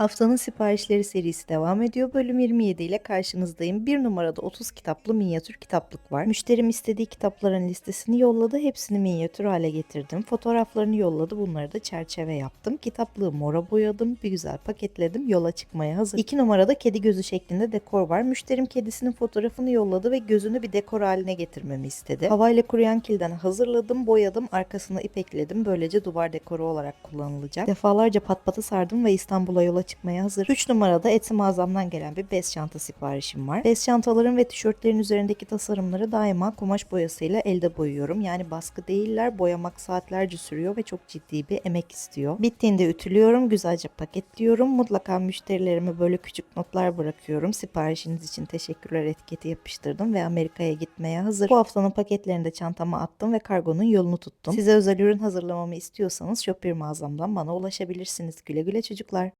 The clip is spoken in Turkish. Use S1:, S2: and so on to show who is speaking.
S1: Haftanın siparişleri serisi devam ediyor. Bölüm 27 ile karşınızdayım. Bir numarada 30 kitaplı minyatür kitaplık var. Müşterim istediği kitapların listesini yolladı. Hepsini minyatür hale getirdim. Fotoğraflarını yolladı. Bunları da çerçeve yaptım. Kitaplığı mora boyadım. Bir güzel paketledim. Yola çıkmaya hazır. 2 numarada kedi gözü şeklinde dekor var. Müşterim kedisinin fotoğrafını yolladı ve gözünü bir dekor haline getirmemi istedi. Havayla kuruyan kilden hazırladım, boyadım, arkasına ip ekledim. Böylece duvar dekoru olarak kullanılacak. Defalarca pat patı sardım ve İstanbul'a yola çıkmaya hazır. 3 numarada Etsy mağazamdan gelen bir bez çanta siparişim var. Bez çantaların ve tişörtlerin üzerindeki tasarımları daima kumaş boyasıyla elde boyuyorum. Yani baskı değiller, boyamak saatlerce sürüyor ve çok ciddi bir emek istiyor. Bittiğinde ütülüyorum, güzelce paketliyorum. Mutlaka müşterilerime böyle küçük notlar bırakıyorum. Siparişiniz için teşekkürler etiketi yapıştırdım ve Amerika'ya gitmeye hazır. Bu haftanın paketlerini de çantama attım ve kargonun yolunu tuttum. Size özel ürün hazırlamamı istiyorsanız Shopee mağazamdan bana ulaşabilirsiniz. Güle güle çocuklar.